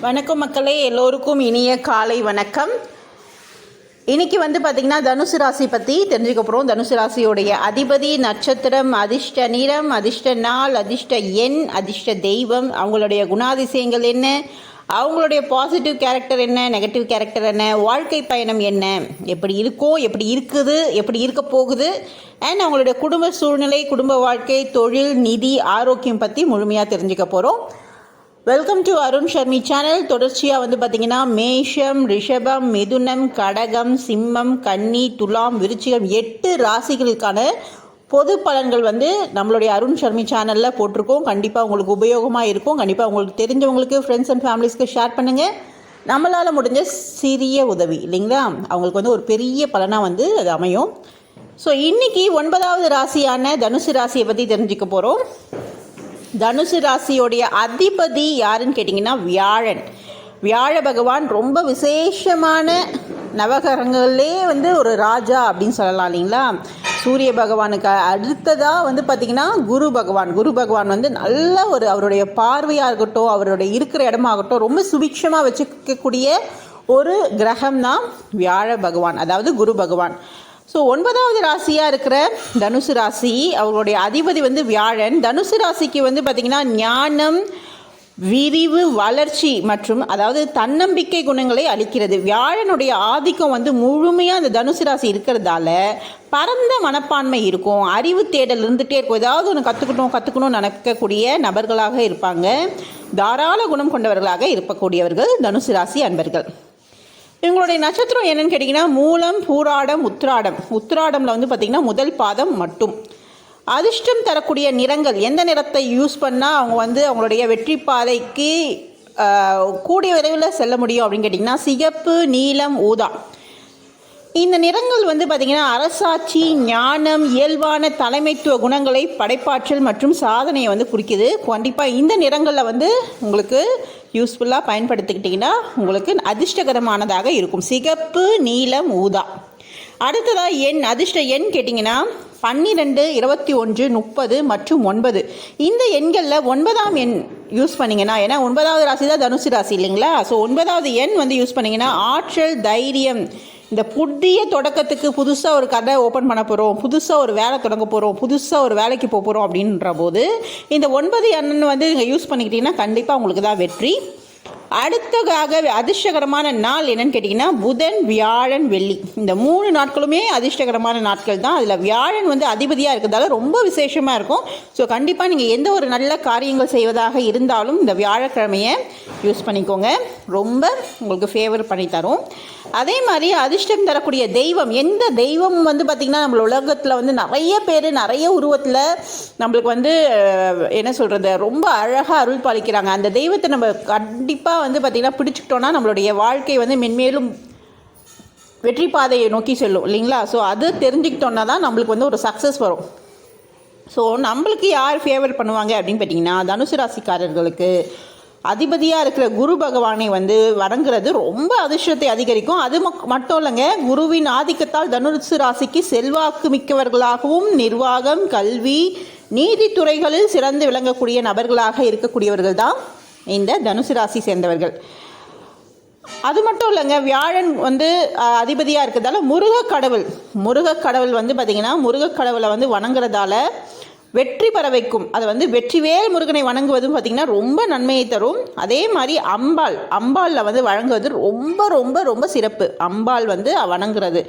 வணக்கம் மக்களே எல்லோருக்கும் இனிய காலை வணக்கம். இன்றைக்கி வந்து பார்த்திங்கன்னா தனுசு ராசி பற்றி தெரிஞ்சுக்க போகிறோம் தனுசு ராசியோடைய அதிபதி நட்சத்திரம் அதிர்ஷ்ட நிறம் அதிர்ஷ்ட நாள் அதிர்ஷ்ட எண் அதிர்ஷ்ட தெய்வம். அவங்களுடைய குணாதிசயங்கள் என்ன? அவங்களுடைய பாசிட்டிவ் கேரக்டர் என்ன? நெகட்டிவ் கேரக்டர் என்ன? வாழ்க்கை பயணம் என்ன? எப்படி இருக்கோ எப்படி இருக்குது எப்படி இருக்க போகுது? அண்ட் அவங்களுடைய குடும்ப சூழ்நிலை குடும்ப வாழ்க்கை தொழில் நிதி ஆரோக்கியம் பற்றி முழுமையாக தெரிஞ்சுக்க போகிறோம் welcome to Arun Sharmi channel தொடர்ச்சியாக வந்து பார்த்தீங்கன்னா மேஷம் ரிஷபம் மிதுனம் கடகம் சிம்மம் கன்னி துலாம் விருச்சிகம் எட்டு ராசிகளுக்கான பொது பலன்கள் வந்து நம்மளுடைய அருண் ஷர்மி சேனலில் போட்டிருக்கோம். கண்டிப்பாக உங்களுக்கு உபயோகமாக இருக்கும். கண்டிப்பாக உங்களுக்கு தெரிஞ்சவங்களுக்கு ஃப்ரெண்ட்ஸ் அண்ட் ஃபேமிலிஸ்க்கு ஷேர் பண்ணுங்கள் நம்மளால் முடிஞ்ச சிறிய உதவி இல்லைங்களா? அவங்களுக்கு வந்து ஒரு பெரிய பலனாக வந்து அது அமையும். ஸோ இன்றைக்கி ஒன்பதாவது ராசியான தனுசு ராசியை பற்றி தெரிஞ்சுக்க போகிறோம் தனுசு ராசியோடைய அதிபதி யாருன்னு கேட்டிங்கன்னா வியாழன். வியாழ பகவான் ரொம்ப விசேஷமான நவகரங்களே வந்து ஒரு ராஜா அப்படின்னு சொல்லலாம் இல்லைங்களா? சூரிய பகவானுக்கு அடுத்ததாக வந்து பார்த்திங்கன்னா குரு பகவான். குரு பகவான் வந்து நல்ல ஒரு அவருடைய பார்வையாக இருக்கட்டும் அவருடைய இருக்கிற இடமாகட்டும் ரொம்ப சுபிக்ஷமாக வச்சுக்கக்கூடிய ஒரு கிரகம் தான் வியாழ பகவான். அதாவது குரு பகவான். ஸோ ஒன்பதாவது ராசியாக இருக்கிற தனுசு ராசி அவர்களுடைய அதிபதி வந்து வியாழன். தனுசு ராசிக்கு வந்து பார்த்திங்கன்னா ஞானம் விரிவு வளர்ச்சி மற்றும் அதாவது தன்னம்பிக்கை குணங்களை அளிக்கிறது. வியாழனுடைய ஆதிக்கம் வந்து முழுமையாக அந்த தனுசு ராசி இருக்கிறதால பரந்த மனப்பான்மை இருக்கும். அறிவு தேடல் இருந்துகிட்டே இருக்கும். ஏதாவது ஒன்று கற்றுக்கணும் கற்றுக்கணும்னு நினைக்கக்கூடிய நபர்களாக இருப்பாங்க. தாராள குணம் கொண்டவர்களாக இருக்கக்கூடியவர்கள் தனுசு ராசி அன்பர்கள். இவங்களுடைய நட்சத்திரம் என்னன்னு கேட்டிங்கன்னா மூலம் பூராடம் உத்ராடம் உத்ராடமில் வந்து பார்த்திங்கன்னா முதல் பாதம் மட்டும். அதிர்ஷ்டம் தரக்கூடிய நிறங்கள் எந்த நிறத்தை யூஸ் பண்ணால் அவங்க வந்து அவங்களுடைய வெற்றி பாதைக்கு கூடிய விரைவில் செல்ல முடியும் அப்படின்னு கேட்டிங்கன்னா சிகப்பு நீலம் ஊதா. இந்த நிறங்கள் வந்து பார்த்திங்கன்னா அரசாட்சி ஞானம் இயல்பான தலைமைத்துவ குணங்களை படைப்பாற்றல் மற்றும் சாதனையை வந்து குறிக்குது. கண்டிப்பாக இந்த நிறங்களில் வந்து உங்களுக்கு யூஸ்ஃபுல்லாக பயன்படுத்திக்கிட்டிங்கன்னா உங்களுக்கு அதிர்ஷ்டகரமானதாக இருக்கும். சிகப்பு நீலம் ஊதா. அடுத்ததாக எண் அதிர்ஷ்ட எண் கேட்டிங்கன்னா பன்னிரெண்டு இருபத்தி ஒன்று முப்பது மற்றும் ஒன்பது. இந்த எண்களில் ஒன்பதாம் எண் யூஸ் பண்ணிங்கன்னா ஏன்னா ஒன்பதாவது ராசி தான் தனுசு ராசி இல்லைங்களா? ஸோ ஒன்பதாவது எண் வந்து யூஸ் பண்ணிங்கன்னா ஆற்றல் தைரியம் இந்த புதிய தொடக்கத்துக்கு புதுசாக ஒரு கடை ஓப்பன் பண்ண போகிறோம் புதுசாக ஒரு வேலை தொடங்க போகிறோம் புதுசாக ஒரு வேலைக்கு போக போகிறோம் அப்படின்ற போது இந்த ஒன்பது எண்ணன் வந்து நீங்கள் யூஸ் பண்ணிக்கிட்டீங்கன்னா கண்டிப்பாக உங்களுக்கு தான் வெற்றி. அடுத்ததாக அதிர்ஷ்டகரமான நாள் என்னன்னு கேட்டிங்கன்னா புதன் வியாழன் வெள்ளி. இந்த மூணு நாட்களுமே அதிர்ஷ்டகரமான நாட்கள் தான். அதில் வியாழன் வந்து அதிபதியாக இருக்கிறதால ரொம்ப விசேஷமாக இருக்கும். ஸோ கண்டிப்பாக நீங்கள் எந்த ஒரு நல்ல காரியங்கள் செய்வதாக இருந்தாலும் இந்த வியாழக்கிழமையை யூஸ் பண்ணிக்கோங்க. ரொம்ப உங்களுக்கு ஃபேவர் பண்ணி தரும். அதே மாதிரி அதிர்ஷ்டம் தரக்கூடிய தெய்வம் எந்த தெய்வம் வந்து பார்த்திங்கன்னா நம்மள உலகத்தில் வந்து நிறைய பேர் நிறைய உருவத்தில் நம்மளுக்கு வந்து என்ன சொல்கிறது ரொம்ப அழகாக அருள் பாலிக்கிறாங்க. அந்த தெய்வத்தை நம்ம கண்டிப்பாக வந்து பார்த்திங்கன்னா பிடிச்சிக்கிட்டோன்னா நம்மளுடைய வாழ்க்கை வந்து மென்மேலும் வெற்றி பாதையை நோக்கி செல்லும் இல்லைங்களா? ஸோ அது தெரிஞ்சுக்கிட்டோன்னா தான் நம்மளுக்கு வந்து ஒரு சக்ஸஸ் வரும். ஸோ நம்மளுக்கு யார் ஃபேவர் பண்ணுவாங்க அப்படின்னு பார்த்தீங்கன்னா தனுசு ராசிக்காரர்களுக்கு அதிபதியாக இருக்கிற குரு பகவானை வந்து வணங்குறது ரொம்ப அதிர்ஷ்டத்தை அதிகரிக்கும். அது மக்- மட்டும் இல்லைங்க குருவின் ஆதிக்கத்தால் தனுசு ராசிக்கு செல்வாக்கு மிக்கவர்களாகவும் நிர்வாகம் கல்வி நீதித்துறைகளில் சிறந்து விளங்கக்கூடிய நபர்களாக இருக்கக்கூடியவர்கள் தான் இந்த தனுசு ராசி சேர்ந்தவர்கள். அது மட்டும் இல்லைங்க வியாழன் வந்து அதிபதியாக இருக்கிறதால முருகக் கடவுள் முருகக் கடவுள் வந்து பார்த்திங்கன்னா முருகக் கடவுளை வந்து வணங்குறதால வெற்றி பெற வைக்கும். அது வந்து வெற்றிவேல் முருகனை வணங்குவதும் பார்த்திங்கன்னா ரொம்ப நன்மையை தரும். அதே மாதிரி அம்பாள் அம்பாளில் வந்து வழங்குவது ரொம்ப ரொம்ப ரொம்ப சிறப்பு. அம்பாள் வந்து வணங்குறது.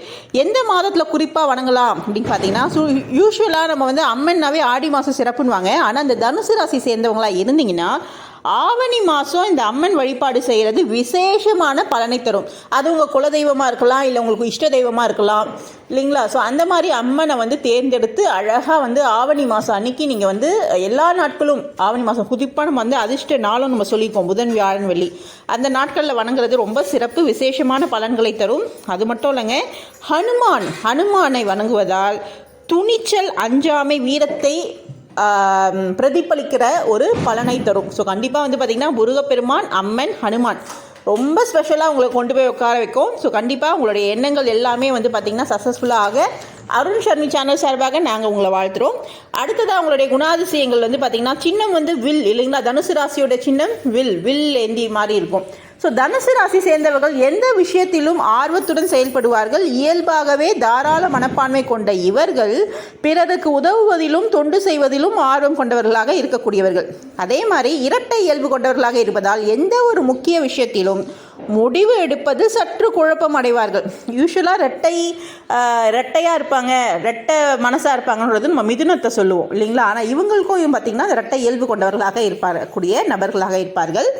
எந்த மாதத்தில் குறிப்பாக வணங்கலாம் அப்படின்னு பார்த்தீங்கன்னா யூஸ்வலாக நம்ம வந்து அம்மன்னாவே ஆடி மாதம் சிறப்புன்னுவாங்க. ஆனால் இந்த தனுசு ராசி சேர்ந்தவங்களா இருந்தீங்கன்னா ஆவணி மாதம் இந்த அம்மன் வழிபாடு செய்கிறது விசேஷமான பலனை தரும். அது உங்கள் குலதெய்வமாக இருக்கலாம் இல்லை உங்களுக்கு இஷ்ட தெய்வமாக இருக்கலாம். இல்லைங்களா? ஸோ அந்த மாதிரி அம்மனை வந்து தேர்ந்தெடுத்து அழகாக வந்து ஆவணி மாதம் அன்னைக்கு நீங்கள் வந்து எல்லா நாட்களும் ஆவணி மாதம் குறிப்பாக நம்ம வந்து அதிர்ஷ்ட நாளும் நம்ம சொல்லியிருப்போம் புதன் வியாழன் வெள்ளி. அந்த நாட்களில் வணங்குறது ரொம்ப சிறப்பு விசேஷமான பலன்களை தரும். அது மட்டும் இல்லைங்க ஹனுமான் ஹனுமானை வணங்குவதால் துணிச்சல் அஞ்சாமை வீரத்தை பிரதிபலிக்கிற ஒரு பலனை தரும். ஸோ கண்டிப்பாக வந்து பார்த்திங்கன்னா முருகப்பெருமான் அம்மன் ஹனுமான் ரொம்ப ஸ்பெஷலாக உங்களை கொண்டு போய் உட்கார வைக்கும். ஸோ கண்டிப்பாக உங்களுடைய எண்ணங்கள் எல்லாமே வந்து பார்த்திங்கன்னா சக்ஸஸ்ஃபுல்லாக அருண் சர்மி சேனல் சார்பாக நாங்கள் உங்களை வாழ்த்துறோம். அடுத்ததாக உங்களுடைய குணாதிசயங்கள் வந்து பார்த்திங்கன்னா சின்னம் வந்து வில் இல்லைங்களா? தனுசு ராசியோட சின்னம் வில் வில் ஏந்தி மாதிரி இருக்கும். ஸோ தனுசு ராசி சேர்ந்தவர்கள் எந்த விஷயத்திலும் ஆர்வத்துடன் செயல்படுவார்கள்? இயல்பாகவே தாராள மனப்பான்மை கொண்ட இவர்கள் பிறருக்கு உதவுவதிலும் தொண்டு செய்வதிலும் ஆர்வம் கொண்டவர்களாக இருக்கக்கூடியவர்கள். அதே மாதிரி இரட்டை இயல்பு கொண்டவர்களாக இருப்பதால் எந்த ஒரு முக்கிய விஷயத்திலும் முடிவு எடுப்பது சற்று குழப்பம் அடைவார்கள். யூஸ்வலாக ரெட்டை ரெட்டையாக இருப்பாங்க ரெட்டை மனசாக இருப்பாங்கன்றது நம்ம மிதுனத்தை சொல்லுவோம் இல்லைங்களா? ஆனால் இவங்களுக்கும் பார்த்திங்கன்னா ரெட்டை இயல்பு கொண்டவர்களாக இருப்பார் கூடிய நபர்களாக இருப்பார்கள்.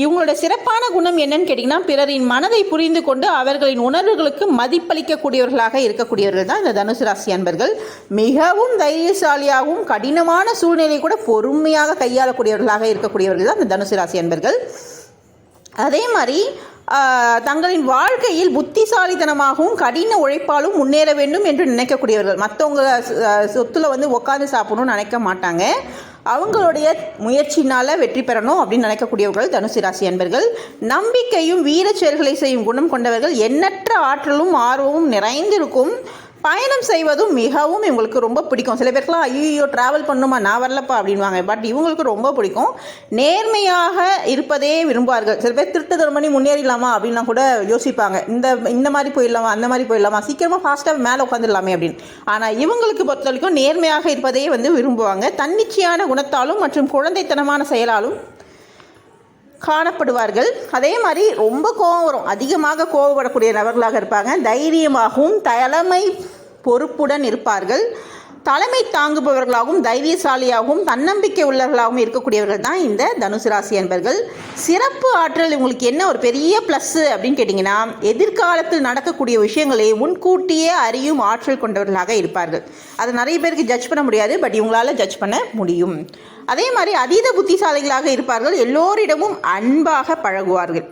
இவங்களோட சிறப்பான குணம் என்னன்னு கேட்டிங்கன்னா பிறரின் மனதை புரிந்து கொண்டு அவர்களின் உணர்வுகளுக்கு மதிப்பளிக்கக்கூடியவர்களாக இருக்கக்கூடியவர்கள் தான் இந்த தனுசு ராசி அன்பர்கள். மிகவும் தைரியசாலியாகவும் கடினமான சூழ்நிலை கூட பொறுமையாக கையாளக்கூடியவர்களாக இருக்கக்கூடியவர்கள் தான் இந்த தனுசு ராசி அன்பர்கள். அதே மாதிரி தங்களின் வாழ்க்கையில் புத்திசாலித்தனமாகவும் கடின உழைப்பாலும் முன்னேற வேண்டும் என்று நினைக்கக்கூடியவர்கள். மற்றவங்க சொத்துல வந்து உட்காந்து சாப்பிடணும்னு நினைக்க மாட்டாங்க. அவங்களுடைய முயற்சினால் வெற்றி பெறணும் அப்படின்னு நினைக்கக்கூடியவர்கள் தனுசு ராசி அன்பர்கள். நம்பிக்கையும் வீரச் செயல்களை செய்யும் குணம் கொண்டவர்கள். எண்ணற்ற ஆற்றலும் ஆர்வமும் நிறைந்திருக்கும். பயணம் செய்வதும் மிகவும் இவங்களுக்கு ரொம்ப பிடிக்கும். சில பேருக்குலாம் ஐயோ ட்ராவல் பண்ணுமா? நான் வரலப்பா அப்படின்வாங்க பட் இவங்களுக்கு ரொம்ப பிடிக்கும். நேர்மையாக இருப்பதே விரும்புவார்கள். சில பேர் திருட்டுதல் பண்ணி முன்னேறிடலாமா? அப்படின்லாம் கூட யோசிப்பாங்க. இந்த இந்த மாதிரி போயிடலாமா? அந்த மாதிரி போயிடலாமா? சீக்கிரமாக ஃபாஸ்ட்டாக மேலே உட்காந்துடலாமே அப்படின்னு. ஆனால் இவங்களுக்கு பொறுத்த வரைக்கும் நேர்மையாக இருப்பதே வந்து விரும்புவாங்க. தன்னிச்சையான குணத்தாலும் மற்றும் குழந்தைத்தனமான செயலாலும் காணப்படுவார்கள். அதே மாதிரி ரொம்ப கோபம் வரும். அதிகமாக கோபப்படக்கூடிய நபர்களாக இருப்பாங்க. தைரியமாகவும் தலைமை பொறுப்புடன் இருப்பார்கள். தலைமை தாங்குபவர்களாகவும் தைரியசாலியாகவும் தன்னம்பிக்கை உள்ளவர்களாகவும் இருக்கக்கூடியவர்கள் தான் இந்த தனுசு ராசி என்பர்கள் சிறப்பு ஆற்றல் உங்களுக்கு என்ன? ஒரு பெரிய ப்ளஸ்ஸு அப்படின்னு கேட்டிங்கன்னா எதிர்காலத்தில் நடக்கக்கூடிய விஷயங்களை முன்கூட்டியே அறியும் ஆற்றல் கொண்டவர்களாக இருப்பார்கள். அதை நிறைய பேருக்கு ஜட்ஜ் பண்ண முடியாது பட் இவங்களால் ஜட்ஜ் பண்ண முடியும். அதே மாதிரி அதீத புத்திசாலிகளாக இருப்பார்கள். எல்லோரிடமும் அன்பாக பழகுவார்கள்.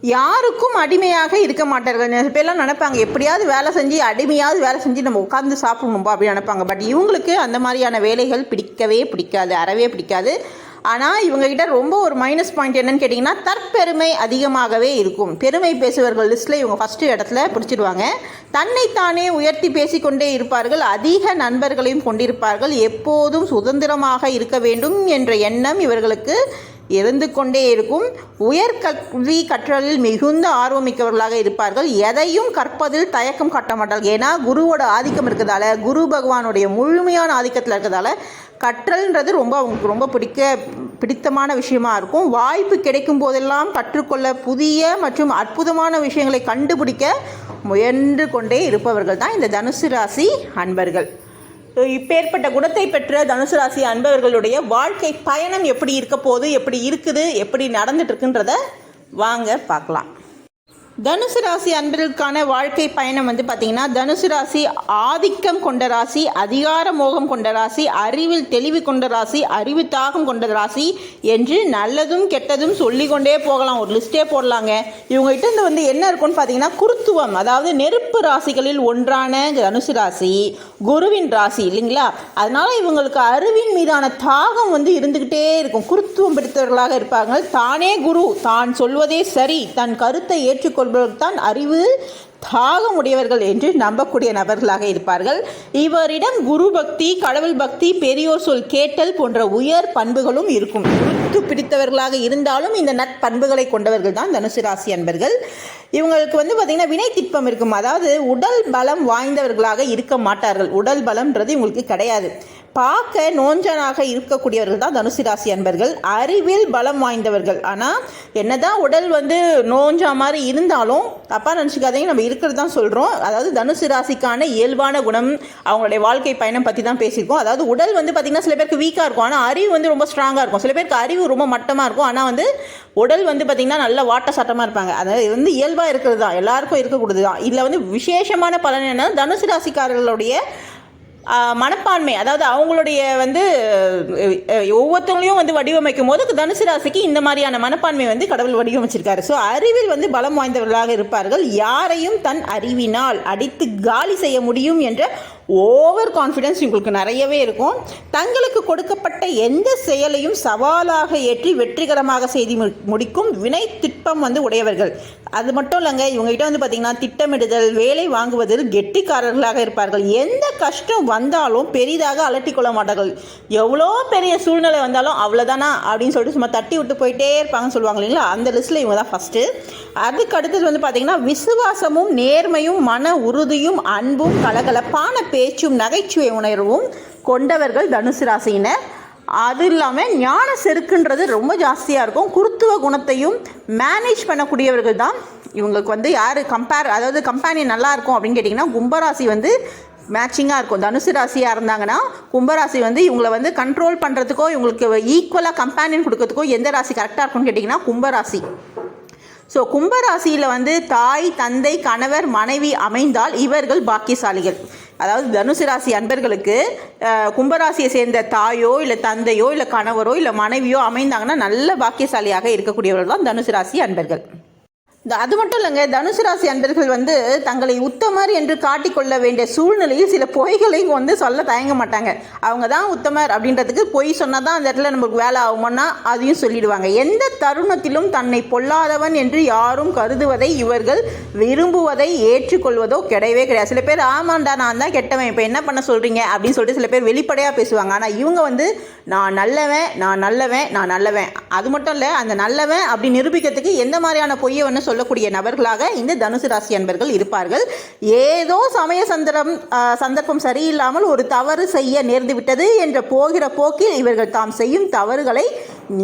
யாருக்கும் அடிமையாக இருக்க மாட்டார்கள். நிறைய பேர்லாம் நினைப்பாங்க எப்படியாவது வேலை செஞ்சு அடிமையாவது வேலை செஞ்சு நம்ம உட்காந்து சாப்பிடணும்பா? அப்படின்னு நினைப்பாங்க. பட் இவங்களுக்கு அந்த மாதிரியான வேலைகள் பிடிக்கவே பிடிக்காது அறவே பிடிக்காது. ஆனால் இவங்ககிட்ட ரொம்ப ஒரு மைனஸ் பாயிண்ட் என்னன்னு கேட்டிங்கன்னா தற்பெருமை அதிகமாகவே இருக்கும். பெருமை பேசுபவர்கள் லிஸ்ட்டில் இவங்க ஃபஸ்ட்டு இடத்துல பிடிச்சிடுவாங்க தன்னைத்தானே உயர்த்தி பேசிக்கொண்டே இருப்பார்கள். அதிக நண்பர்களையும் கொண்டிருப்பார்கள். எப்போதும் சுதந்திரமாக இருக்க வேண்டும் என்ற எண்ணம் இவர்களுக்கு இருந்து கொண்டே இருக்கும். உயர்கல்வி கற்றலில் மிகுந்த ஆர்வமிக்கவர்களாக இருப்பார்கள். எதையும் கற்பதில் தயக்கம் காட்ட மாட்டார்கள். ஏன்னா குருவோட ஆதிக்கம் இருக்கிறதால குரு பகவானுடைய முழுமையான ஆதிக்கத்தில் இருக்கிறதால கற்றல்ன்றது ரொம்ப அவங்களுக்கு ரொம்ப பிடிக்க பிடித்தமான விஷயமா இருக்கும். வாய்ப்பு கிடைக்கும் போதெல்லாம் கற்றுக்கொள்ள புதிய மற்றும் அற்புதமான விஷயங்களை கண்டுபிடிக்க முயன்று கொண்டே இருப்பவர்கள் தான் இந்த தனுசு ராசி அன்பர்கள். இப்பேற்பட்ட குணத்தை பெற்ற தனுசு ராசி அன்பவர்களுடைய வாழ்க்கை பயணம் எப்படி இருக்க போகுது எப்படி இருக்குது எப்படி நடந்துட்டு இருக்குன்றத வாங்க பார்க்கலாம். தனுசு ராசி அன்பர்களுக்கான வாழ்க்கை பயணம் வந்து பார்த்திங்கன்னா தனுசு ராசி ஆதிக்கம் கொண்ட ராசி அதிகார மோகம் கொண்ட ராசி அறிவில் தெளிவு கொண்ட ராசி அறிவு தாகம் கொண்ட ராசி என்று நல்லதும் கெட்டதும் சொல்லிக்கொண்டே போகலாம். ஒரு லிஸ்ட்டே போடலாங்க. இவங்ககிட்ட இருந்து வந்து என்ன இருக்கும்னு பார்த்தீங்கன்னா குருத்துவம் அதாவது நெருப்பு ராசிகளில் ஒன்றான தனுசு ராசி குருவின் ராசி இல்லைங்களா? அதனால இவங்களுக்கு அறிவின் மீதான தாகம் வந்து இருந்துக்கிட்டே இருக்கும். குருத்துவம் பிடித்தவர்களாக இருப்பாங்க தானே குரு. தான் சொல்வதே சரி. தன் கருத்தை ஏற்றுக்கொள்பவர்கள் தான் அறிவு. தாகமுடையவர்கள் என்று நம்பக்கூடிய நபர்களாக இருப்பார்கள். இவரிடம் குரு பக்தி கடவுள் பக்தி பெரியோர் சொல் கேட்டல் போன்ற உயர் பண்புகளும் இருக்கும். குருத்து பிடித்தவர்களாக இருந்தாலும் இந்த நற்பண்புகளை கொண்டவர்கள் தான் தனுசு ராசி அன்பர்கள். இவங்களுக்கு வந்து பார்த்திங்கன்னா வினை திட்பம் இருக்கும். அதாவது உடல் பலம் வாய்ந்தவர்களாக இருக்க மாட்டார்கள். உடல் பலம்ன்றது இவங்களுக்கு கிடையாது. பார்க்க நோஞ்சனாக இருக்கக்கூடியவர்கள் தான் தனுசு ராசி அன்பர்கள். அறிவில் பலம் வாய்ந்தவர்கள். ஆனால் என்னதான் உடல் வந்து நோஞ்சா மாதிரி இருந்தாலும் தப்பாக நினச்சிக்காதீங்க நம்ம இருக்கிறது தான் சொல்கிறோம் அதாவது தனுசு ராசிக்கான இயல்பான குணம் அவங்களுடைய வாழ்க்கை பயணம் பற்றி தான் பேசியிருக்கோம். அதாவது உடல் வந்து பார்த்திங்கன்னா சில பேருக்கு வீக்காக இருக்கும். ஆனால் அறிவு வந்து ரொம்ப ஸ்ட்ராங்காக இருக்கும். சில பேருக்கு அறிவு ரொம்ப மட்டமாக இருக்கும். ஆனால் வந்து உடல் வந்து பார்த்திங்கன்னா நல்ல வாட்ட சட்டமாக இருப்பாங்க. அதாவது இது வந்து இயல்பாக இருக்கிறது தான். எல்லாருக்கும் இருக்கக்கூடியது தான். இதில் வந்து விசேஷமான பலன் என்னன்னா தனுசு ராசிக்காரர்களுடைய மனப்பான்மை அதாவது அவங்களுடைய வந்து ஒவ்வொருத்தவங்களையும் வந்து வடிவமைக்கும் போது தனுசு ராசிக்கு இந்த மாதிரியான மனப்பான்மை வந்து கடவுள் வடிவமைச்சிருக்காரு. ஸோ அறிவில் வந்து பலம் வாய்ந்தவர்களாக இருப்பார்கள். யாரையும் தன் அறிவினால் அடித்து காலி செய்ய முடியும் என்ற ஓவர் கான்ஃபிடென்ஸ் உங்களுக்கு நிறையவே இருக்கும். தங்களுக்கு கொடுக்கப்பட்ட எந்த செயலையும் சவாலாக ஏற்றி வெற்றிகரமாக செய்து மு- முடிக்கும் வினை திட்பம் வந்து உடையவர்கள். அது மட்டும் இல்லைங்க இவங்ககிட்ட வந்து பார்த்திங்கன்னா திட்டமிடுதல் வேலை வாங்குவதில் கெட்டிக்காரர்களாக இருப்பார்கள். எந்த கஷ்டம் வந்தாலும் பெரிதாக அலட்டிக்கொள்ள மாட்டார்கள். எவ்வளோ பெரிய சூழ்நிலை வந்தாலும் அவ்வளோதானா அப்படின்னு சொல்லிட்டு சும்மா தட்டி விட்டு போயிட்டே இருப்பாங்கன்னு சொல்லுவாங்க இல்லைங்களா? அந்த லிஸ்ட்டில் இவங்க தான் ஃபஸ்ட்டு அதுக்கு அடுத்தது வந்து பார்த்திங்கன்னா விசுவாசமும் நேர்மையும் மன உறுதியும் அன்பும் கலகலப்பான பேச்சும் நகைச்சுவை உணர்வும் கொண்டவர்கள் தனுசு ராசியினர். அது இல்லாமல் ஞான செருக்குன்றது ரொம்ப ஜாஸ்தியாக இருக்கும். குருத்துவ குணத்தையும் மேனேஜ் பண்ணக்கூடியவர்கள் தான். இவங்களுக்கு வந்து யார் கம்பேர் அதாவது கம்பேனி நல்லாயிருக்கும் அப்படின்னு கேட்டிங்கன்னா கும்பராசி வந்து மேட்சிங்காக இருக்கும். தனுசு ராசியாக இருந்தாங்கன்னா கும்பராசி வந்து இவங்களை வந்து கண்ட்ரோல் பண்ணுறதுக்கோ இவங்களுக்கு ஈக்குவலாக கம்பேனியன் கொடுக்கறதுக்கோ எந்த ராசி கரெக்டாக இருக்கும்னு கேட்டிங்கன்னா கும்பராசி. ஸோ கும்பராசியில் வந்து தாய் தந்தை கணவர் மனைவி அமைந்தால் இவர்கள் பாக்கியசாலிகள். அதாவது தனுசு ராசி அன்பர்களுக்கு கும்பராசியை சேர்ந்த தாயோ இல்லை தந்தையோ இல்லை கணவரோ இல்லை மனைவியோ அமைந்தாங்கன்னா நல்ல பாக்கியசாலியாக இருக்கக்கூடியவர்கள் தான் தனுசு ராசி அன்பர்கள். அது மட்டும் இல்லைங்க தனுசு ராசி அன்பர்கள் வந்து தங்களை உத்தமர் என்று காட்டிக்கொள்ள வேண்டிய சூழ்நிலையில் சில பொய்களையும் வந்து சொல்ல தயங்க மாட்டாங்க. அவங்க தான் உத்தமர் அப்படின்றதுக்கு பொய் சொன்னால் தான் அந்த இடத்துல நமக்கு வேலை ஆகுமோன்னா அதையும் சொல்லிடுவாங்க. எந்த தருணத்திலும் தன்னை பொல்லாதவன் என்று யாரும் கருதுவதை இவர்கள் விரும்புவதை ஏற்றுக்கொள்வதோ கிடையவே கிடையாது. சில பேர் ஆமாண்டா நான் தான் கெட்டவன் இப்போ என்ன பண்ண சொல்கிறீங்க அப்படின்னு சொல்லிட்டு சில பேர் வெளிப்படையாக பேசுவாங்க. ஆனால் இவங்க வந்து நான் நல்லவன் நான் நல்லவன் நான் நல்லவன். அது மட்டும் இல்லை அந்த நல்லவன் அப்படி நிரூபிக்கிறதுக்கு எந்த மாதிரியான பொய்யை வந்து சொல்லக்கூடிய நபர்களாக இந்த தனுசு ராசி அன்பர்கள் இருப்பார்கள். ஏதோ சமய சந்தரம் சந்தர்ப்பம் சரியில்லாமல் ஒரு தவறு செய்ய நேர்ந்து விட்டது என்ற போகிற போக்கில் இவர்கள் தாம் செய்யும் தவறுகளை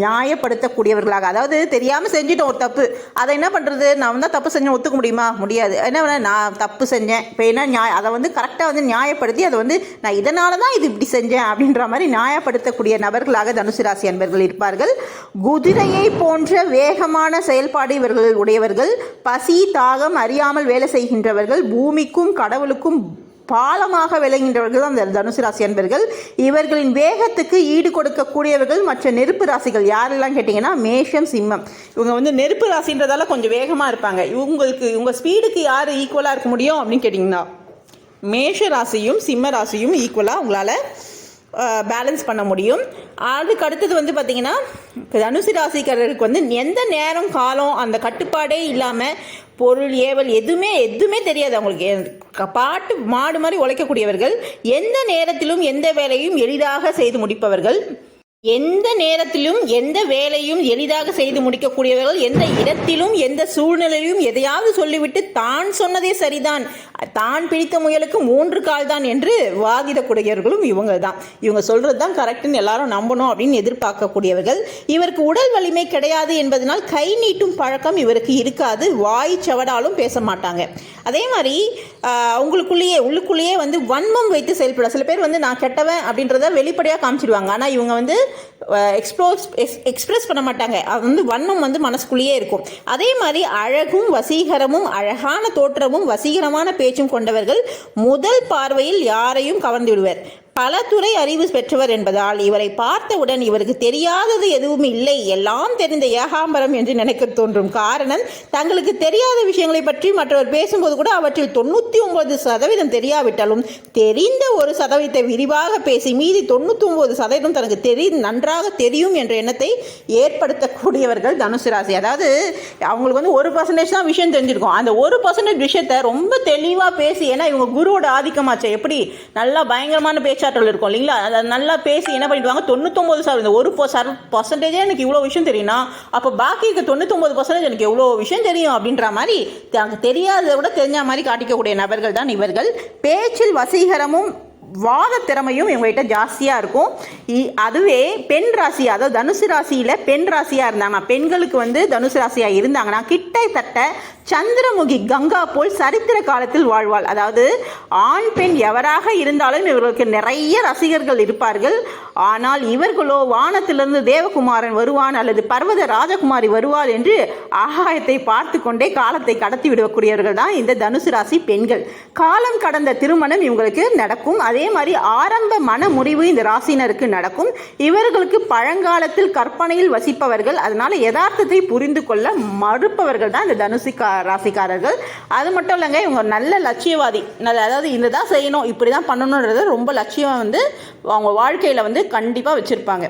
நியாயப்படுத்தக்கூடியவர்களாக அதாவது தெரியாமல் செஞ்சுட்டோம் ஒரு தப்பு. அதை என்ன பண்ணுறது நான் தான் தப்பு செஞ்சேன் ஒத்துக்க முடியுமா? முடியாது. என்ன நான் தப்பு செஞ்சேன். இப்போ என்ன நியாய அதை வந்து கரெக்டாக வந்து நியாயப்படுத்தி அதை வந்து நான் இதனால தான் இது இப்படி செஞ்சேன் அப்படின்ற மாதிரி நியாயப்படுத்தக்கூடிய நபர்களாக தனுசு ராசி அன்பர்கள் இருப்பார்கள். குதிரையை போன்ற வேகமான செயல்பாடு இவர்கள் உடையவர்கள் பசி தாகம் அறியாமல் வேலை செய்கின்றவர்கள் பூமிக்கும் கடவுளுக்கும் பாலமாக விளங்குகின்றவர்கள் தான் அந்த தனுசு ராசி அன்பர்கள். இவர்களின் வேகத்துக்கு ஈடு கொடுக்கக்கூடியவர்கள் மற்ற நெருப்பு ராசிகள். யாரெல்லாம் கேட்டிங்கன்னா மேஷம் சிம்மம். இவங்க வந்து நெருப்பு ராசின்றதால கொஞ்சம் வேகமாக இருப்பாங்க. இவங்களுக்கு இவங்க ஸ்பீடுக்கு யார் ஈக்குவலாக இருக்க முடியும் அப்படின்னு கேட்டிங்கன்னா மேஷ ராசியும் சிம்ம ராசியும் ஈக்குவலாக உங்களால் பேலன்ஸ் பண்ண முடியும். அதுக்கு அடுத்தது வந்து பார்த்திங்கன்னா தனுசு ராசிக்காரருக்கு வந்து எந்த நேரம் காலம் அந்த கட்டுப்பாடே இல்லாமல் பொருள் ஏவல் எதுவுமே எதுவுமே தெரியாது அவங்களுக்கு. பாட்டு மாடு மாதிரி உழைக்கக்கூடியவர்கள் எந்த நேரத்திலும் எந்த வேலையும் எளிதாக செய்து முடிப்பவர்கள். எந்த நேரத்திலும் எந்த வேலையும் எளிதாக செய்து முடிக்கக்கூடியவர்கள் எந்த இடத்திலும் எந்த சூழ்நிலையிலும் எதையாவது சொல்லிவிட்டு தான் சொன்னதே சரிதான். தான் பிடித்த முயலுக்கு மூன்று கால் தான் என்று வாதிடக்கூடியவர்களும் இவங்க தான் இவங்க சொல்றது தான் கரெக்டுன்னு எல்லாரும் நம்பணும் அப்படின்னு எதிர்பார்க்கக்கூடியவர்கள். இவருக்கு உடல் வலிமை கிடையாது என்பதனால் கை நீட்டும் பழக்கம் இவருக்கு இருக்காது. வாய் சவடாலும் பேச மாட்டாங்க. அதே மாதிரி அவங்களுக்குள்ளேயே உள்ளுக்குள்ளேயே வந்து வன்மம் வைத்து செயல்பட. சில பேர் வந்து நான் கெட்டவன் அப்படின்றத வெளிப்படையாக காமிச்சிடுவாங்க ஆனால் இவங்க வந்து எக்ஸ்ப்ளோஸ் எக்ஸ்பிரஸ் பண்ண மாட்டாங்க. அது வந்து வண்ணம் வந்து மனசுக்குள்ளேயே இருக்கும். அதே மாதிரி அழகும் வசீகரமும் அழகான தோற்றமும் வசீகரமான பேச்சும் கொண்டவர்கள் முதல் பார்வையில் யாரையும் கவர்ந்து விடுவர். பல துறை அறிவு பெற்றவர் என்பதால் இவரை பார்த்தவுடன் இவருக்கு தெரியாதது எதுவும் இல்லை. எல்லாம் தெரிந்த ஏகாம்பரம் என்று நினைக்க தோன்றும் காரணம் தங்களுக்கு தெரியாத விஷயங்களை பற்றி மற்றவர் பேசும்போது கூட அவற்றில் தொண்ணூற்றி ஒன்பது சதவீதம் தெரியாவிட்டாலும் தெரிந்த ஒரு சதவீதத்தை விரிவாக பேசி மீதி தொண்ணூற்றி ஒன்பது சதவீதம் தனக்கு தெரி நன்றாக தெரியும் என்ற எண்ணத்தை ஏற்படுத்தக்கூடியவர்கள் தனுசு ராசி. அதாவது அவங்களுக்கு வந்து ஒரு பர்சன்டேஜ் தான் விஷயம் தெரிஞ்சிருக்கும். அந்த ஒரு பர்சன்டேஜ் விஷயத்தை ரொம்ப தெளிவாக பேசி ஏன்னா இவங்க குருவோட ஆதிக்கமாச்சு. எப்படி? நல்லா பயங்கரமான பேச்சாற்றல் இருக்கும் இல்லைங்களா? அதை நல்லா பேசி என்ன பண்ணிடுவாங்க? தொண்ணூத்தொம்பது சதவீதம் ஒரு பர்சன்டேஜே எனக்கு இவ்வளோ விஷயம் தெரியும்னா அப்போ பாக்கி இருக்க தொண்ணூத்தொம்பது பர்சன்டேஜ் எனக்கு எவ்வளோ விஷயம் தெரியும் அப்படின்ற மாதிரி அங்கே தெரியாததை விட தெரிஞ்ச மாதிரி காட்டிக்கக்கூடிய நபர்கள் தான் இவர்கள். பேச்சில் வசீகரமும் வாத திறமையும் இவங்ககிட்ட ஜாஸ்தியாக இருக்கும். இ- அதுவே பெண் ராசி அதாவது தனுசு ராசியில் பெண் ராசியாக இருந்தாங்கன்னா பெண்களுக்கு வந்து தனுசு ராசியாக இருந்தாங்கன்னா கிட்டத்தட்ட சந்திரமுகி கங்கா போல் சரித்திர காலத்தில் வாழ்வாள். அதாவது ஆண் பெண் எவராக இருந்தாலும் இவர்களுக்கு நிறைய ரசிகர்கள் இருப்பார்கள். ஆனால் இவர்களோ வானத்திலிருந்து தேவகுமாரன் வருவான் அல்லது பர்வத ராஜகுமாரி வருவாள் என்று ஆகாயத்தை பார்த்து கொண்டே காலத்தை கடத்தி விடக்கூடியவர்கள் தான் இந்த தனுசு ராசி பெண்கள். காலம் கடந்த திருமணம் இவங்களுக்கு நடக்கும். அதே மாதிரி ஆரம்ப மன முறிவு இந்த ராசினருக்கு நடக்கும். இவர்களுக்கு பழங்காலத்தில் கற்பனையில் வசிப்பவர்கள் அதனால யதார்த்தத்தை புரிந்து கொள்ள மறுப்பவர்கள் தான் இந்த தனுசு ராசிக்காரர்கள். அது மட்டும் இல்லைங்க இவங்க நல்ல லட்சியவாதி. நல்ல அதாவது இந்த தான் செய்யணும் இப்படி தான் பண்ணணுன்றது ரொம்ப லட்சியம் வந்து அவங்க வாழ்க்கையில் வந்து கண்டிப்பாக வச்சுருப்பாங்க.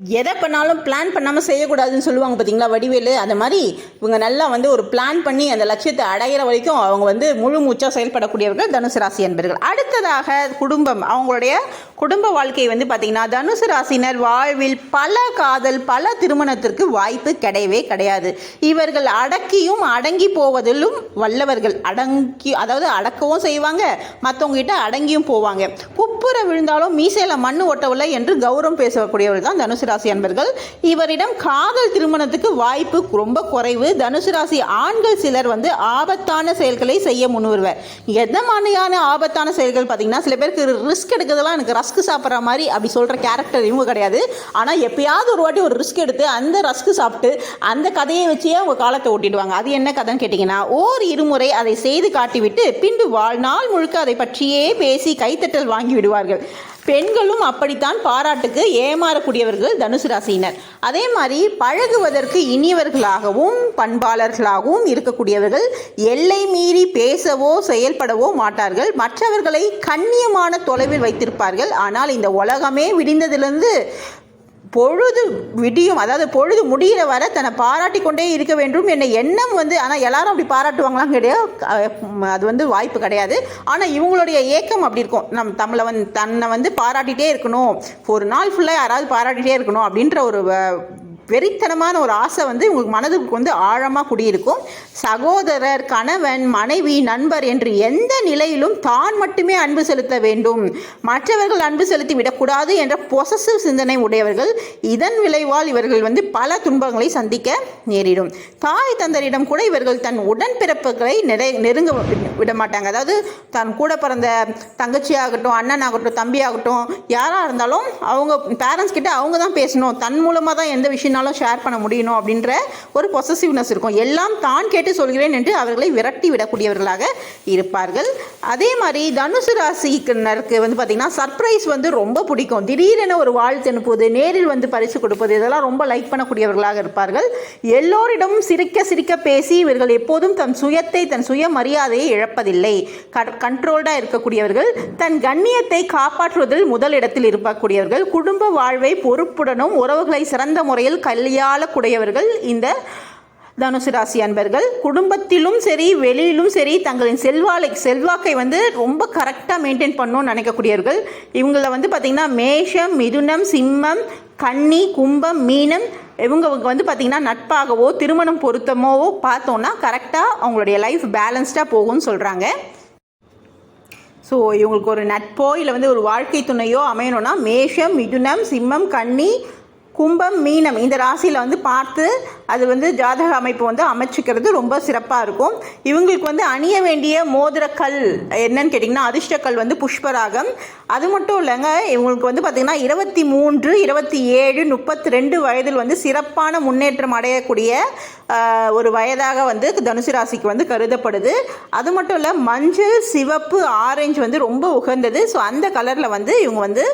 எதை பண்ணாலும் பிளான் பண்ணாமல் செய்யக்கூடாதுன்னு சொல்லுவாங்க பார்த்தீங்களா வடிவேலு? அந்த மாதிரி இவங்க நல்லா வந்து ஒரு பிளான் பண்ணி அந்த லட்சியத்தை அடைகிற வரைக்கும் அவங்க வந்து முழு மூச்சாக செயல்படக்கூடியவர்கள் தனுசு ராசி என்பர்கள் அடுத்ததாக குடும்பம். அவங்களுடைய குடும்ப வாழ்க்கை வந்து பார்த்திங்கன்னா தனுசு ராசினர் வாழ்வில் பல காதல் பல திருமணத்திற்கு வாய்ப்பு கிடையவே கிடையாது. இவர்கள் அடக்கியும் அடங்கி போவதிலும் வல்லவர்கள் அடங்கி அதாவது அடக்கவும் செய்வாங்க மற்றவங்ககிட்ட அடங்கியும் போவாங்க. குப்புற விழுந்தாலும் மீசையில் மண் ஒட்டவில்லை என்று கௌரவம் பேசக்கூடியவர் தான் தனுசு ராசி அன்பர்கள். இவரிடம் காதல் திருமணத்துக்கு வாய்ப்பு ரொம்ப குறைவு. தனுசு ராசி ஆண்கள் சிலர் வந்து ஆபத்தான செயல்களை செய்ய முன்வருவர். எந்த மாதிரியான ஆபத்தான செயல்கள் பார்த்தீங்கன்னா சில பேருக்கு ரிஸ்க் எடுக்கிறதுலாம் எனக்கு ரஸ்க்கு சாப்பிட்ற மாதிரி அப்படி சொல்கிற கேரக்டர் இவங்க கிடையாது. ஆனால் எப்பயாவது ஒரு வாட்டி ஒரு ரிஸ்க் எடுத்து அந்த ரஸ்க்கு சாப்பிட்டு அந்த கதையை வச்சே அவங்க காலத்தை ஓட்டிடுவாங்க. அது என்ன கதைன்னு கேட்டிங்கன்னா ஓர் இருமுறை அதை செய்து காட்டிவிட்டு பின்பு வாழ்நாள் முழுக்க அதை பற்றியே பேசி கைத்தட்டல் வாங்கி விடுவார்கள். பெண்களும் அப்படித்தான் பாராட்டுக்கு ஏமாறக்கூடியவர்கள் தனுசு ராசியினர். அதே மாதிரி பழகுவதற்கு இனியவர்களாகவும் பண்பாளர்களாகவும் இருக்கக்கூடியவர்கள் எல்லை மீறி பேசவோ செயல்படவோ மாட்டார்கள். மற்றவர்களை கண்ணியமான தொலைவில் வைத்திருப்பார்கள். ஆனால் இந்த உலகமே விடிந்ததிலிருந்து பொழுது விடியும் அதாவது பொழுது முடிகிற வரை தன்னை பாராட்டி கொண்டே இருக்க வேண்டும். என்ன எண்ணம் வந்து ஆனால் எல்லாரும் அப்படி பாராட்டுவாங்களாம் கிடையாது அது வந்து வாய்ப்பு கிடையாது. ஆனால் இவங்களுடைய ஏக்கம் அப்படி இருக்கும். நம் தமிழை வந்து தன்னை வந்து பாராட்டிகிட்டே இருக்கணும். ஒரு நாள் ஃபுல்லாக யாராவது பாராட்டிகிட்டே இருக்கணும் அப்படின்ற ஒரு வெறித்தனமான ஒரு ஆசை வந்து உங்களுக்கு மனதுக்கு வந்து ஆழமாக குடியிருக்கும். சகோதரர் கணவன் மனைவி நண்பர் என்று எந்த நிலையிலும் தான் மட்டுமே அன்பு செலுத்த வேண்டும். மற்றவர்கள் அன்பு செலுத்தி விடக்கூடாது என்ற பொசசிவ் சிந்தனை உடையவர்கள் இதன் விளைவால் இவர்கள் வந்து பல துன்பங்களை சந்திக்க நேரிடும். தாய் தந்தரிடம் கூட இவர்கள் தன் உடன்பிறப்புகளை நிறை நெருங்க விட மாட்டாங்க அதாவது தன் கூட பிறந்த தங்கச்சியாகட்டும் அண்ணன் ஆகட்டும் தம்பி ஆகட்டும் யாராக இருந்தாலும் அவங்க பேரண்ட்ஸ் கிட்ட அவங்க தான் பேசணும். தன் மூலமாக தான் எந்த விஷயம் விஷயம்னாலும் ஷேர் பண்ண முடியணும் அப்படின்ற ஒரு பொசசிவ்னஸ் இருக்கும். எல்லாம் தான் கேட்டு சொல்கிறேன் என்று அவர்களை விரட்டி விடக்கூடியவர்களாக இருப்பார்கள். அதே மாதிரி தனுசு ராசிக்கு வந்து பார்த்திங்கன்னா சர்ப்ரைஸ் வந்து ரொம்ப பிடிக்கும். திடீரென ஒரு வாழ்த்து அனுப்புவது நேரில் வந்து பரிசு கொடுப்பது இதெல்லாம் ரொம்ப லைக் பண்ணக்கூடியவர்களாக இருப்பார்கள். எல்லோரிடமும் சிரிக்க சிரிக்க பேசி இவர்கள் எப்போதும் தன் சுயத்தை தன் சுய மரியாதையை இழப்பதில்லை கண்ட்ரோல்டாக இருக்கக்கூடியவர்கள் தன் கண்ணியத்தை காப்பாற்றுவதில் முதலிடத்தில் இருக்கக்கூடியவர்கள் குடும்ப வாழ்வை பொறுப்புடனும் உறவுகளை சிறந்த முறையில் கையாளக்கூடியவர்கள் இந்த தனுசு ராசி அன்பர்கள் குடும்பத்திலும் சரி வெளியிலும் சரி தங்களின் செல்வாலை செல்வாக்கை வந்து ரொம்ப கரெக்டாக மெயின்டைன் பண்ணணும்னு நினைக்கக்கூடியவர்கள் இவங்கள வந்து பார்த்திங்கன்னா மேஷம் மிதுனம் சிம்மம் கன்னி கும்பம் மீனம் இவங்கவுங்க வந்து பார்த்திங்கன்னா நட்பாகவோ திருமணம் பொருத்தமோவோ பார்த்தோன்னா கரெக்டாக அவங்களுடைய லைஃப் பேலன்ஸ்டாக போகும்னு சொல்கிறாங்க ஸோ இவங்களுக்கு ஒரு நட்போ இல்லை வந்து ஒரு வாழ்க்கை துணையோ அமையணும்னா மேஷம் மிதுனம் சிம்மம் கன்னி கும்பம் மீனம் இந்த ராசியில் வந்து பார்த்து அது வந்து ஜாதக அமைப்பு வந்து அமைச்சிக்கிறது ரொம்ப சிறப்பாக இருக்கும். இவங்களுக்கு வந்து அணிய வேண்டிய மோதிரக்கல் என்னன்னு கேட்டிங்கன்னா அதிர்ஷ்டக்கல் வந்து புஷ்பராகம். அது மட்டும் இல்லைங்க இவங்களுக்கு வந்து பார்த்திங்கன்னா இருபத்தி மூன்று இருபத்தி ஏழு முப்பத்தி ரெண்டு வயதில் வந்து சிறப்பான முன்னேற்றம் அடையக்கூடிய ஒரு வயதாக வந்து தனுசு ராசிக்கு வந்து கருதப்படுது. அது மட்டும் இல்லை மஞ்சள் சிவப்பு ஆரஞ்சு வந்து ரொம்ப உகந்தது. ஸோ அந்த கலரில் வந்து இவங்க வந்து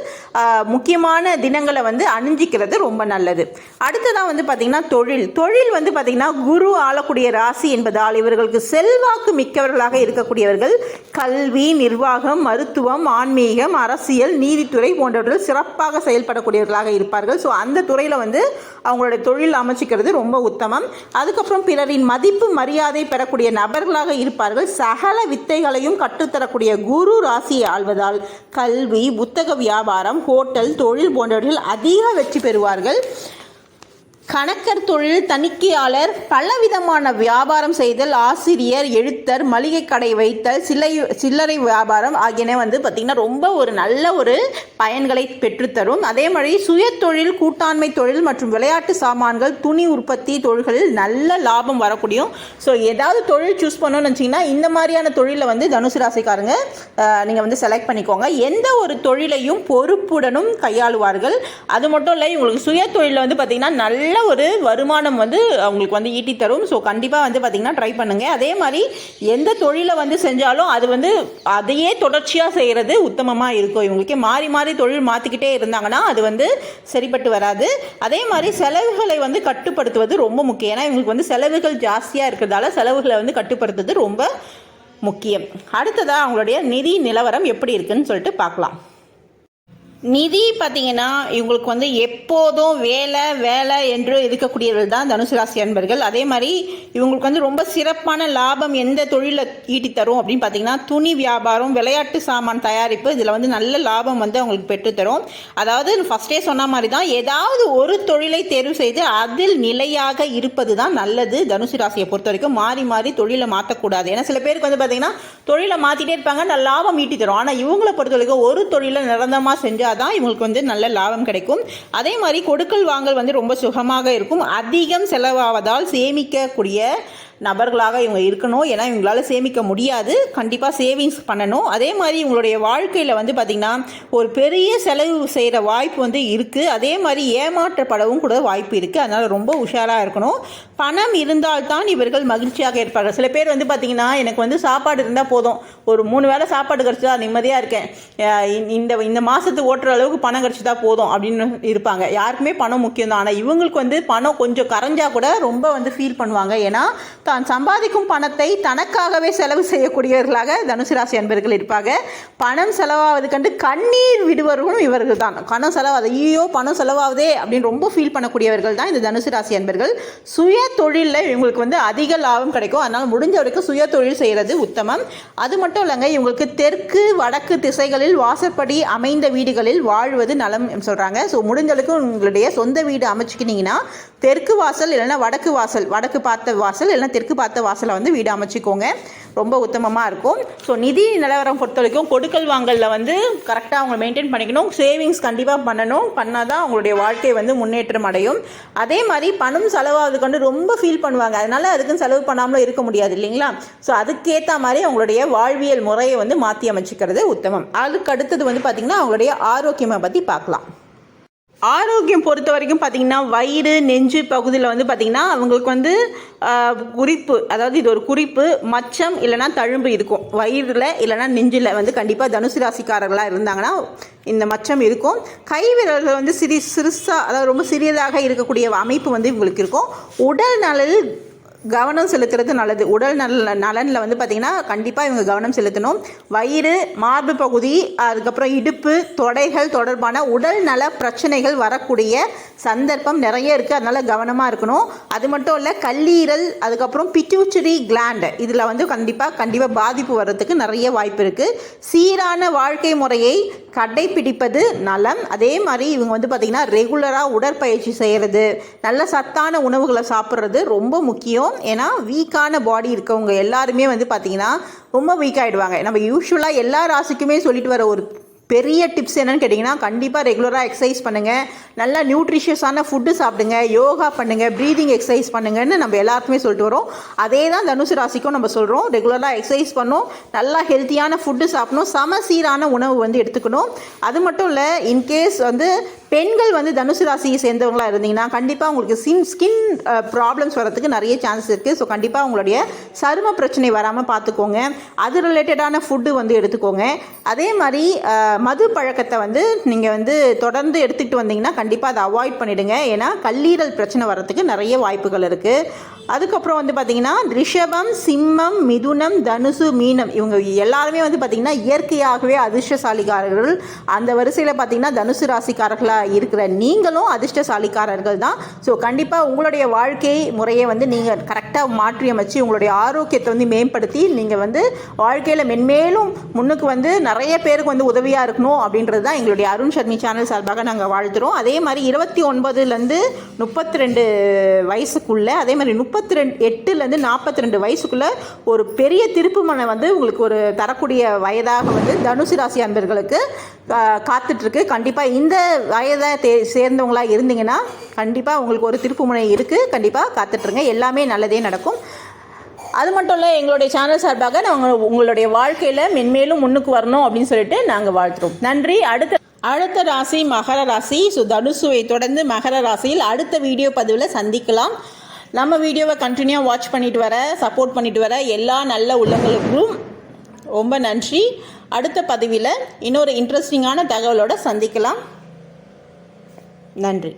முக்கியமான தினங்களை வந்து அணிஞ்சிக்கிறது ரொம்ப ரொம்ப நல்லது. அடுத்ததாக வந்து பார்த்திங்கன்னா தொழில். தொழில் வந்து பார்த்திங்கன்னா குரு ஆளக்கூடிய ராசி என்பதால் இவர்களுக்கு செல்வாக்கு மிக்கவர்களாக இருக்கக்கூடியவர்கள் கல்வி நிர்வாகம் மருத்துவம் ஆன்மீகம் அரசியல் நீதித்துறை போன்றவர்கள் சிறப்பாக செயல்படக்கூடியவர்களாக இருப்பார்கள். ஸோ அந்த துறையில் வந்து அவங்களுடைய தொழில் அமைச்சிக்கிறது ரொம்ப உத்தமம். அதுக்கப்புறம் பிறரின் மதிப்பு மரியாதை பெறக்கூடிய நபர்களாக இருப்பார்கள். சகல வித்தைகளையும் கற்றுத்தரக்கூடிய குரு ராசியை ஆள்வதால் கல்வி புத்தக வியாபாரம் ஹோட்டல் தொழில் போன்றவர்கள் அதிக வெற்றி பெறுவார்கள். Merci. கணக்கர் தொழில் தணிக்கையாளர் பலவிதமான வியாபாரம் செய்தல் ஆசிரியர் எழுத்தர் மளிகை கடை வைத்தல் சிலை சில்லறை வியாபாரம் ஆகியன வந்து பார்த்திங்கன்னா ரொம்ப ஒரு நல்ல ஒரு பயன்களை பெற்றுத்தரும். அதே மாதிரி சுய தொழில் கூட்டாண்மை தொழில் மற்றும் விளையாட்டு சாமான்கள் துணி உற்பத்தி தொழில்களில் நல்ல லாபம் வரக்கூடியும் ஸோ ஏதாவது தொழில் சூஸ் பண்ணணும்னு வச்சிங்கன்னா இந்த மாதிரியான தொழிலை வந்து தனுசு ராசிக்காரங்க நீங்கள் வந்து செலக்ட் பண்ணிக்கோங்க. எந்த ஒரு தொழிலையும் பொறுப்புடனும் கையாளுவார்கள். அது மட்டும் இல்லை இவங்களுக்கு சுய தொழிலில் வந்து பார்த்திங்கன்னா நல்ல நல்ல ஒரு வருமானம் வந்து அவங்களுக்கு வந்து ஈட்டி தரும். ஸோ கண்டிப்பாக வந்து பார்த்திங்கன்னா ட்ரை பண்ணுங்கள் அதே மாதிரி எந்த தொழிலை வந்து செஞ்சாலும் அது வந்து அதையே தொடர்ச்சியாக செய்கிறது உத்தமமாக இருக்கும். இவங்களுக்கு மாறி மாறி தொழில் மாற்றிக்கிட்டே இருந்தாங்கன்னா அது வந்து சரிப்பட்டு வராது. அதே மாதிரி செலவுகளை வந்து கட்டுப்படுத்துவது ரொம்ப முக்கியம். ஏன்னா இவங்களுக்கு வந்து செலவுகள் ஜாஸ்தியாக இருக்கிறதால செலவுகளை வந்து கட்டுப்படுத்துறது ரொம்ப முக்கியம். அடுத்ததாக அவங்களுடைய நிதி நிலவரம் எப்படி இருக்குன்னு சொல்லிட்டு பார்க்கலாம் நிதி பார்த்தீங்கன்னா இவங்களுக்கு வந்து எப்போதும் வேலை வேலை என்று இருக்கக்கூடியவர்கள் தான் தனுசு ராசி அன்பர்கள். அதே மாதிரி இவங்களுக்கு வந்து ரொம்ப சிறப்பான லாபம் எந்த தொழிலில் ஈட்டி தரும் அப்படின்னு பார்த்தீங்கன்னா துணி வியாபாரம் விளையாட்டு சாமான் தயாரிப்பு இதில் வந்து நல்ல லாபம் வந்து அவங்களுக்கு பெற்றுத்தரும் அதாவது ஃபஸ்ட்டே சொன்ன மாதிரி தான் ஏதாவது ஒரு தொழிலை தேர்வு செய்து அதில் நிலையாக இருப்பது தான் நல்லது தனுசு ராசியை பொறுத்த வரைக்கும். மாறி மாறி தொழிலை மாற்றக்கூடாது ஏன்னா சில பேருக்கு வந்து பார்த்தீங்கன்னா தொழிலை மாற்றிட்டே இருப்பாங்க நல்ல லாபம் ஈட்டி தரும். ஆனால் இவங்களை பொறுத்த வரைக்கும் ஒரு தொழிலை நிரந்தரமாக செஞ்சால் தான் இவங்களுக்கு வந்து நல்ல லாபம் கிடைக்கும். அதே மாதிரி கொடுக்கல் வாங்கல் வந்து ரொம்ப சுகமாக இருக்கும். அதிகம் செலவாவதால் சேமிக்கக்கூடிய நபர்களாக இவங்க இருக்கணும். ஏன்னா இவங்களால சேமிக்க முடியாது. கண்டிப்பாக சேவிங்ஸ் பண்ணணும். அதே மாதிரி இவங்களுடைய வாழ்க்கையில் வந்து பார்த்திங்கன்னா ஒரு பெரிய செலவு செய்கிற வாய்ப்பு வந்து இருக்குது அதே மாதிரி ஏமாற்றப்படவும் கூட வாய்ப்பு இருக்குது அதனால் ரொம்ப உஷாராக இருக்கணும். பணம் இருந்தால்தான் இவர்கள் மகிழ்ச்சியாக இருப்பார்கள். சில பேர் வந்து பார்த்திங்கன்னா எனக்கு வந்து சாப்பாடு இருந்தால் போதும். ஒரு மூணு வேளை சாப்பாடு கிடச்சிதா நிம்மதியாக இருக்கேன். இந்த இந்த மாதத்துக்கு ஓட்டுற அளவுக்கு பணம் கிடச்சிதா போதும் அப்படின்னு இருப்பாங்க. யாருக்குமே பணம் முக்கியம் தான் ஆனால் இவங்களுக்கு வந்து பணம் கொஞ்சம் கரைஞ்சா கூட ரொம்ப வந்து ஃபீல் பண்ணுவாங்க. ஏன்னா தான் சம்பாதிக்கும் பணத்தை தனக்காகவே செலவு செய்யக்கூடியவர்களாக தனுசு ராசி அன்பர்கள் இருப்பாங்க. பணம் செலவாவது கண்டு கண்ணீர் விடுவர்களும் இவர்கள் தான். பணம் செலவாது. ஐயோ பணம் செலவாகுதே அப்படின்னு ரொம்ப ஃபீல் பண்ணக்கூடியவர்கள் தான் இந்த தனுசு ராசி அன்பர்கள். சுய தொழிலில் இவங்களுக்கு வந்து அதிக லாபம் கிடைக்கும். அதனால் முடிஞ்ச வரைக்கும் சுய தொழில் செய்கிறது உத்தமம். அது மட்டும் இல்லைங்க இவங்களுக்கு தெற்கு வடக்கு திசைகளில் வாசற்படி அமைந்த வீடுகளில் வாழ்வது நலம் சொல்கிறாங்க ஸோ முடிஞ்ச அளவுக்கு உங்களுடைய சொந்த வீடு அமைச்சுக்கினீங்கன்னா தெற்கு வாசல் இல்லைன்னா வடக்கு வாசல் வடக்கு பார்த்த வாசல் இல்லைன்னா தெற்கு பார்த்த வாசலை வந்து வீடு அமைச்சிக்கோங்க. ரொம்ப உத்தமமாக இருக்கும். ஸோ நிதி நிலவரம் பொறுத்த வரைக்கும் கொடுக்கல் வாங்கலில் வந்து கரெக்டாக அவங்க மெயின்டைன் பண்ணிக்கணும். சேவிங்ஸ் கண்டிப்பாக பண்ணணும். பண்ணால் தான் அவங்களுடைய வாழ்க்கை வந்து முன்னேற்றம் அடையும். அதே மாதிரி பணம் செலவாகுது கொண்டு ரொம்ப ஃபீல் பண்ணுவாங்க. அதனால அதுக்குன்னு செலவு பண்ணாமலும் இருக்க முடியாது இல்லைங்களா? ஸோ அதுக்கேற்ற மாதிரி அவங்களுடைய வாழ்வியல் முறையை வந்து மாற்றி அமைச்சிக்கிறது உத்தமம். அதுக்கு அடுத்தது வந்து பார்த்திங்கன்னா அவங்களுடைய ஆரோக்கியமாக பற்றி பார்க்கலாம். ஆரோக்கியம் பொறுத்த வரைக்கும் பார்த்திங்கன்னா வயிறு நெஞ்சு பகுதியில் வந்து பார்த்திங்கன்னா அவங்களுக்கு வந்து குறிப்பு அதாவது இது ஒரு குறிப்பு மச்சம் இல்லைன்னா தழும்பு இருக்கும். வயிறில் இல்லைன்னா நெஞ்சில் வந்து கண்டிப்பாக தனுசு ராசிக்காரர்களாக இருந்தாங்கன்னா இந்த மச்சம் இருக்கும். கை விரல்கள் வந்து சிறி சிறுசாக அதாவது ரொம்ப சிறியதாக இருக்கக்கூடிய அமைப்பு வந்து இவங்களுக்கு இருக்கும். உடல் நலில் கவனம் செலுத்துறது நல்லது. உடல் நல நலனில் வந்து பார்த்திங்கன்னா கண்டிப்பாக இவங்க கவனம் செலுத்தணும். வயிறு மார்பு பகுதி அதுக்கப்புறம் இடுப்பு தொடைகள் தொடர்பான உடல் நல பிரச்சனைகள் வரக்கூடிய சந்தர்ப்பம் நிறைய இருக்குது அதனால் கவனமாக இருக்கணும். அது மட்டும் இல்லை கல்லீரல் அதுக்கப்புறம் பிட்யூச்சரி கிளாண்டு இதில் வந்து கண்டிப்பாக கண்டிப்பாக பாதிப்பு வர்றதுக்கு நிறைய வாய்ப்பு இருக்குது சீரான வாழ்க்கை முறையை கடைபிடிப்பது நலம். அதே மாதிரி இவங்க வந்து பார்த்திங்கன்னா ரெகுலராக உடற்பயிற்சி செய்கிறது நல்ல சத்தான உணவுகளை சாப்பிட்றது ரொம்ப முக்கியம். ஏன்னா வீக்கான பாடி இருக்கவங்க எல்லாருமே வந்து பார்த்திங்கன்னா ரொம்ப வீக் ஆகிடுவாங்க நம்ம யூஸ்வலாக எல்லா ராசிக்குமே சொல்லிட்டு வர ஒரு பெரிய டிப்ஸ் என்னன்னு கேட்டிங்கன்னா கண்டிப்பாக ரெகுலராக எக்ஸசைஸ் பண்ணுங்கள் நல்லா நியூட்ரிஷியஸான ஃபுட்டு சாப்பிடுங்க. யோகா பண்ணுங்கள் ப்ரீதிங் எக்ஸசைஸ் பண்ணுங்கன்னு நம்ம எல்லாருக்குமே சொல்லிட்டு வரோம். அதே தான் தனுசு ராசிக்கும் நம்ம சொல்கிறோம் ரெகுலராக எக்ஸசைஸ் பண்ணும். நல்லா ஹெல்த்தியான ஃபுட்டு சாப்பிடணும். சமசீரான உணவு வந்து எடுத்துக்கணும். அது மட்டும் இல்லை இன்கேஸ் வந்து பெண்கள் வந்து தனுசு ராசியை சேர்ந்தவங்களா இருந்தீங்கன்னா கண்டிப்பாக உங்களுக்கு சின் ஸ்கின் ப்ராப்ளம்ஸ் வரதுக்கு நிறைய சான்ஸ் இருக்குது ஸோ கண்டிப்பாக உங்களுடைய சரும பிரச்சனை வராமல் பார்த்துக்கோங்க. அது ரிலேட்டடான ஃபுட்டு வந்து எடுத்துக்கோங்க. அதே மாதிரி மது பழக்கத்தை வந்து நீங்கள் வந்து தொடர்ந்து எடுத்துக்கிட்டு வந்தீங்கன்னா கண்டிப்பாக அதை அவாய்ட் பண்ணிவிடுங்க ஏன்னா கல்லீரல் பிரச்சனை வர்றதுக்கு நிறைய வாய்ப்புகள் இருக்குது அதுக்கப்புறம் வந்து பார்த்திங்கன்னா ரிஷபம் சிம்மம் மிதுனம் தனுசு மீனம் இவங்க எல்லாருமே வந்து பார்த்திங்கன்னா இயற்கையாகவே அதிர்ஷ்டசாலிக்காரர்கள் அந்த வரிசையில் பார்த்திங்கன்னா தனுசு ராசிக்காரர்களாக இருக்கிற நீங்களும் அதிர்ஷ்டசாலிக்காரர்கள் தான். ஸோ கண்டிப்பாக உங்களுடைய வாழ்க்கை முறையை வந்து நீங்கள் கரெக்டாக மாற்றி அமைச்சு உங்களுடைய ஆரோக்கியத்தை வந்து மேம்படுத்தி நீங்கள் வந்து வாழ்க்கையில் மென்மேலும் முன்னுக்கு வந்து நிறைய பேருக்கு வந்து உதவியாக இருக்கணும் அப்படின்றது தான் எங்களுடைய அருண் சர்மி சேனல் சார்பாக நாங்கள் வாழ்த்துறோம். அதே மாதிரி இருபத்தி ஒன்பதுலேருந்து முப்பத்தி ரெண்டு வயசுக்குள்ளே அதே மாதிரி முப்பத்தி ரெண்டு எட்டுலேருந்து நாற்பத்தி ரெண்டு வயசுக்குள்ளே ஒரு பெரிய திருப்புமனை வந்து உங்களுக்கு ஒரு தரக்கூடிய வயதாக வந்து தனுசு ராசி அன்பர்களுக்கு காத்துட்ருக்கு. கண்டிப்பாக இந்த வயதை தே சேர்ந்தவங்களாக இருந்தீங்கன்னா கண்டிப்பாக உங்களுக்கு ஒரு திருப்புமுனை இருக்குது கண்டிப்பாக காத்துட்ருங்க. எல்லாமே நல்லதே நடக்கும். அது மட்டும் இல்லை எங்களுடைய சேனல் சார்பாக நாங்கள் உங்களுடைய வாழ்க்கையில் மென்மேலும் முன்னுக்கு வரணும் அப்படின்னு சொல்லிட்டு நாங்கள் வாழ்த்துறோம். நன்றி. அடுத்த அடுத்த ராசி மகர ராசி. ஸோ தனுசுவை தொடர்ந்து மகர ராசியில் அடுத்த வீடியோ பதிவில் சந்திக்கலாம். நம்ம வீடியோவை கண்டினியூவாக வாட்ச் பண்ணிட்டு வர சப்போர்ட் பண்ணிட்டு வர எல்லா நல்ல உள்ளங்களுக்கும் ரொம்ப நன்றி. அடுத்த பதிவில் இன்னொரு இன்ட்ரெஸ்டிங்கான தகவலோட சந்திக்கலாம். நன்றி.